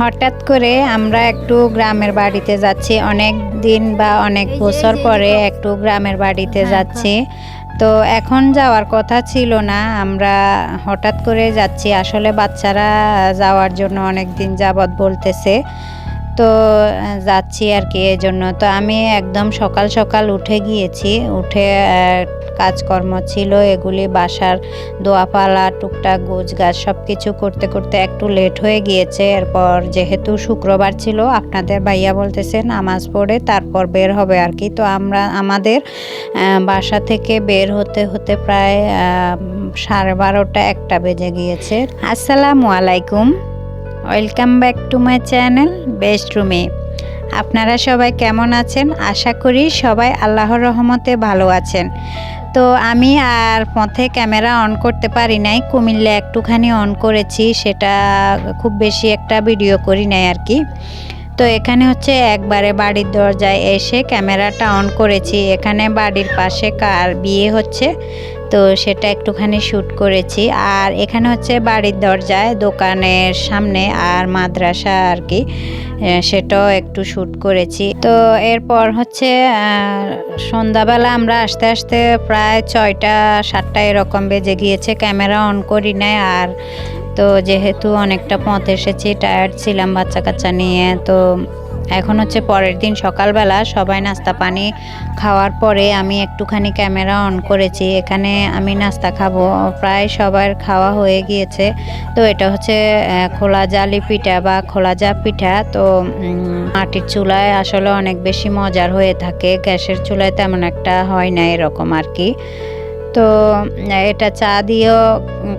হঠাৎ করে আমরা একটু গ্রামের বাড়িতে যাচ্ছি। অনেক দিন বা অনেক বছর পরে একটু গ্রামের বাড়িতে যাচ্ছি। তো এখন যাওয়ার কথা ছিল না আমরা হঠাৎ করে যাচ্ছি। আসলে বাচ্চারা যাওয়ার জন্য অনেক দিন যাবৎ বলতেছে। তো যাচ্ছি আর কি এই জন্য তো আমি একদম সকাল সকাল উঠে গিয়েছি। উঠে কাজকর্ম ছিল, এগুলি বাসার দোয়াপালা, টুকটাক গোছ গাছ সব কিছু করতে করতে একটু লেট হয়ে গিয়েছে। এরপর যেহেতু শুক্রবার ছিল, আপনাদের ভাইয়া বলতেছে নামাজ পড়ে তারপর বের হবে আর কি তো আমরা, আমাদের বাসা থেকে বের হতে হতে প্রায় সাড়ে বারোটা একটা বেজে গিয়েছে। আসসালামু আলাইকুম। Welcome back to my channel best রুমে। আপনারা সবাই কেমন আছেন? আশা করি সবাই আল্লাহর রহমতে ভালো আছেন। তো আমি আর পথে ক্যামেরা অন করতে পারি নাই, কুমিল্লা একটুখানি অন করেছি, সেটা খুব বেশি একটা ভিডিও করি নাই আর কি। তো এখানে হচ্ছে একবারে বাড়ির দরজায় এসে ক্যামেরাটা অন করেছি। এখানে বাড়ির পাশে কার বিয়ে হচ্ছে তো সেটা একটুখানি শ্যুট করেছি। আর এখানে হচ্ছে বাড়ির দরজায়, দোকানের সামনে আর মাদ্রাসা আর কি সেটাও একটু শ্যুট করেছি। তো এরপর হচ্ছে সন্ধ্যাবেলা আমরা আসতে আসতে প্রায় ছয়টা, সাতটা এরকম বেজে গিয়েছে। ক্যামেরা অন করি নাই আর তো যেহেতু অনেকটা পথ এসেছি টায়ার্ড ছিলাম বাচ্চা কাচ্চা নিয়ে, তো এখন হচ্ছে পরের দিন সকালবেলা সবাই নাস্তা পানি খাওয়ার পরে আমি একটুখানি ক্যামেরা অন করেছি। এখানে আমি নাস্তা খাব। প্রায় সবার খাওয়া হয়ে গিয়েছে। তো এটা হচ্ছে খোলা জালি পিঠা বা খোলা জা পিঠা। তো মাটির চুলায় আসলে অনেক বেশি মজার হয়ে থাকে। গ্যাসের চুলায় তেমন একটা হয় না এরকম আর কি। তো এটা চা দিয়েও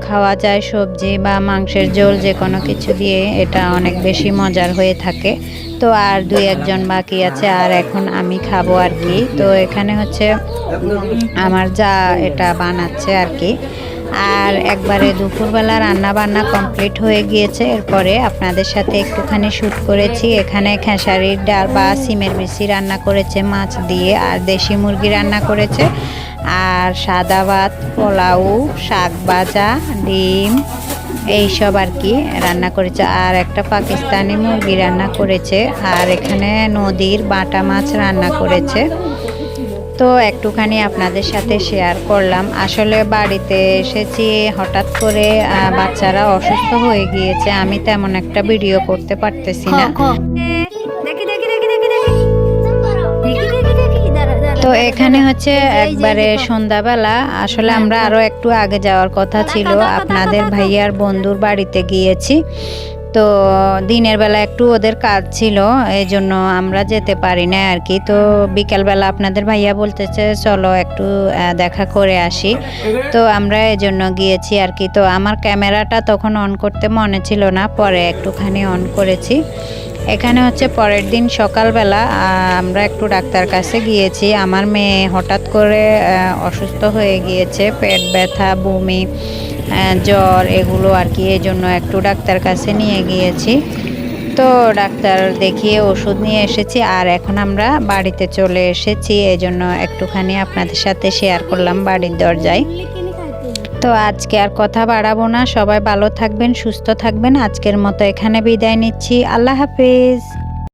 খাওয়া যায় সবজি বা মাংসের ঝোল যে কোনো কিছু দিয়ে, এটা অনেক বেশি মজার হয়ে থাকে। তো আর দুই একজন বাকি আছে, আর এখন আমি খাব আর কি। তো এখানে হচ্ছে, আমার যা এটা বানাচ্ছে আর কি। আর একবারে দুপুরবেলা রান্না বান্না কমপ্লিট হয়ে গিয়েছে। এরপরে আপনাদের সাথে একটুখানি শ্যুট করেছি। এখানে খেসারির ডাল বা সিমের বেশি রান্না করেছে, মাছ দিয়ে, আর দেশি মুরগি রান্না করেছে। আর সাদা ভাত, পোলাও, শাক ভাজা, ডিম, এইসব আর কি রান্না করেছে। আর একটা পাকিস্তানি মুরগি রান্না করেছে। আর এখানে নদীর বাটা মাছ রান্না করেছে। তো একটুখানি আপনাদের সাথে শেয়ার করলাম। আসলে বাড়িতে এসেছি হঠাৎ করে বাচ্চারা অসুস্থ হয়ে গিয়েছে। আমি তেমন একটা ভিডিও করতে পারতেছি না। তো এখানে হচ্ছে একবারে সন্ধ্যাবেলা। আসলে আমরা আরও একটু আগে যাওয়ার কথা ছিল। আপনাদের ভাইয়ার বন্ধুর বাড়িতে গিয়েছি। তো দিনের বেলা একটু ওদের কাজ ছিল এই জন্য আমরা যেতে পারি না আর কি। তো বিকেলবেলা আপনাদের ভাইয়া বলতেছে, চলো একটু দেখা করে আসি। তো আমরা এই জন্য গিয়েছি আর কি। তো আমার ক্যামেরাটা তখন অন করতে মনে ছিল না, পরে একটুখানি অন করেছি। এখানে হচ্ছে পরের দিন সকালবেলা আমরা একটু ডাক্তার কাছে গিয়েছি। আমার মেয়ে হঠাৎ করে অসুস্থ হয়ে গিয়েছে, পেট ব্যথা, বমি জ্বর এগুলো আর কি এই জন্য একটু ডাক্তার কাছে নিয়ে গিয়েছি। তো ডাক্তার দেখিয়ে ওষুধ নিয়ে এসেছি আর এখন আমরা বাড়িতে চলে এসেছি এই জন্য একটুখানি আপনাদের সাথে শেয়ার করলাম বাড়ির দরজায়। তো আজকে আর কথা বাড়াবো না, সবাই ভালো থাকবেন, সুস্থ থাকবেন। আজকের মতো এখানে বিদায় নিচ্ছি, আল্লাহ হাফিজ।